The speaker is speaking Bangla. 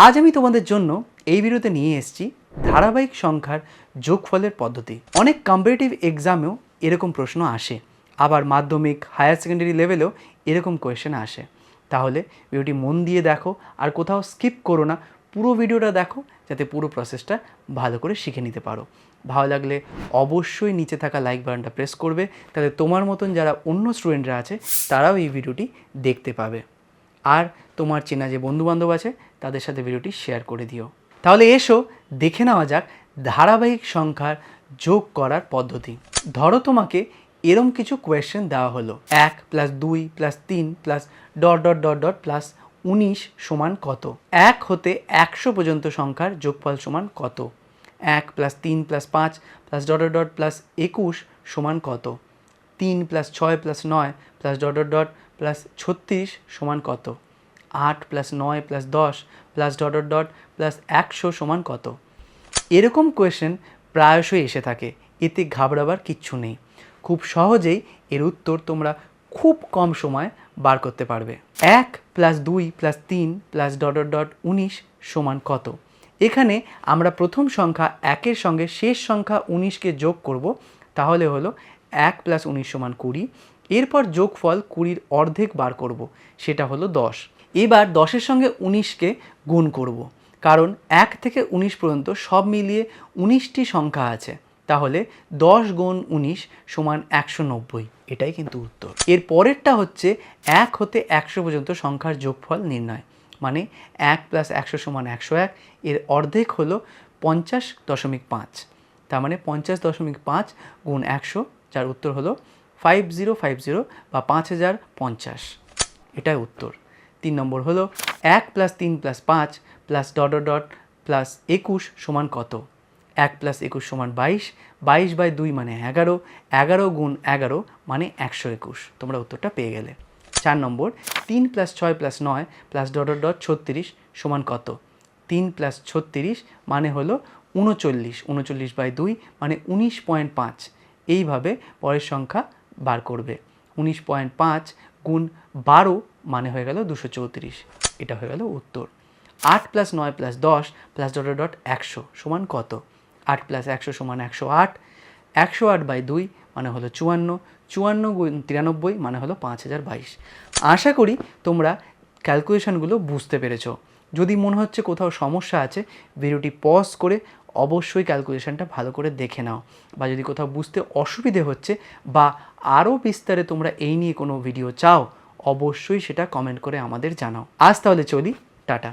আজ আমি তোমাদের জন্য এই ভিডিওতে নিয়ে এসেছি ধারাবাহিক সংখ্যার যোগফলের পদ্ধতি। অনেক কম্পিটিটিভ এক্সামেও এরকম প্রশ্ন আসে। আবার মাধ্যমিক হায়ার সেকেন্ডারি লেভেলেও এরকম কোয়েশ্চেন আসে। তাহলে ভিডিওটি মন দিয়ে দেখো আর কোথাও স্কিপ করো না। পুরো ভিডিওটা দেখো যাতে পুরো প্রসেসটা ভালো করে শিখে নিতে পারো। ভালো লাগলে অবশ্যই নিচে থাকা লাইক বাটনটা প্রেস করবে। তাহলে তোমার মতন যারা অন্য স্টুডেন্টরা আছে, তারাও এই ভিডিওটি দেখতে পাবে। আর তোমার চেনা যে বন্ধুবান্ধব আছে, তাদের সাথে ভিডিওটি শেয়ার করে দিও। তাহলে এসো, দেখে নেওয়া যাক ধারাবাহিক সংখ্যার যোগ করার পদ্ধতি। ধরো তোমাকে এরম কিছু কোয়েশ্চেন দেওয়া হলো। এক প্লাস দুই প্লাস তিন plus dot dot dot dot plus উনিশ সমান কত? এক হতে একশো পর্যন্ত সংখ্যার যোগফল সমান কত? এক প্লাস তিন প্লাস পাঁচ প্লাস ডট ডট প্লাস একুশ সমান কত? তিন প্লাস ছয় প্লাস নয় plus dot dot dot plus ছত্রিশ সমান কত? আট প্লাস নয় প্লাস দশ plus dot dot dot plus একশো সমান কত? এরকম কোয়েশ্চেন প্রায়শই এসে থাকে, এতে ঘাবড়াবার কিচ্ছু নেই। খুব সহজেই এর উত্তর তোমরা খুব কম সময় বার করতে পারবে। এক প্লাস দুই প্লাস তিন প্লাস ডট ডট ডট উনিশ সমান কত? এখানে আমরা প্রথম সংখ্যা একের সঙ্গে শেষ সংখ্যা উনিশকে যোগ করব, তাহলে হলো এক প্লাস উনিশ সমান কুড়ি এরপর যোগফল কুড়ির অর্ধেক বার করব, সেটা হলো দশ। এবার দশের সঙ্গে উনিশকে গুণ করব, কারণ এক থেকে উনিশ পর্যন্ত সব মিলিয়ে উনিশটি সংখ্যা আছে। তাহলে দশ গুণ উনিশ সমান একশো নব্বই, এটাই কিন্তু উত্তর। এর পরেরটা হচ্ছে এক হতে একশো পর্যন্ত সংখ্যার যোগফল নির্ণয় মানে এক প্লাস একশো সমান একশো এক, এর অর্ধেক হলো পঞ্চাশ দশমিক পাঁচ। তার মানে পঞ্চাশ দশমিক পাঁচ গুণ একশো, যার উত্তর হলো ফাইভ জিরো ফাইভ জিরো বা পাঁচ হাজার পঞ্চাশ। এটাই উত্তর। তিন নম্বর হলো এক প্লাস তিন প্লাস পাঁচ প্লাস ডট ডট প্লাস একুশ সমান কত? এক প্লাস একুশ সমান বাইশ বাইশ বাই দুই মানে এগারো এগারো গুণ এগারো মানে একশো একুশ। তোমরা উত্তরটা পেয়ে গেলে। চার নম্বর, তিন প্লাস ছয় প্লাস নয় প্লাস ডট ডট ছত্রিশ সমান কত? তিন প্লাস ছত্রিশ মানে হলো উনচল্লিশ উনচল্লিশ বাই দুই মানে উনিশ পয়েন্ট পাঁচ। এইভাবে পরের সংখ্যা বার করবে। উনিশ পয়েন্ট পাঁচ গুণ বারো মানে হয়ে গেল দুশো চৌত্রিশ। এটা হয়ে গেল উত্তর। আট প্লাস নয় প্লাস দশ প্লাস ডট ডট একশো সমান কত? আট প্লাস একশো সমান একশো আট। একশো আট বাই দুই মানে হলো চুয়ান্ন। চুয়ান্ন তিরানব্বই মানে হলো পাঁচ হাজার বাইশ। আশা করি তোমরা ক্যালকুলেশনগুলো বুঝতে পেরেছ। যদি মনে হচ্ছে কোথাও সমস্যা আছে ভিডিওটি পজ করে অবশ্যই ক্যালকুলেশনটা ভালো করে দেখে নাও। বা যদি কোথাও বুঝতে অসুবিধে হচ্ছে বা আরও বিস্তারে তোমরা এই নিয়ে কোনো ভিডিও চাও, অবশ্যই সেটা কমেন্ট করে আমাদের জানাও। আজ তাহলে চলি, টাটা।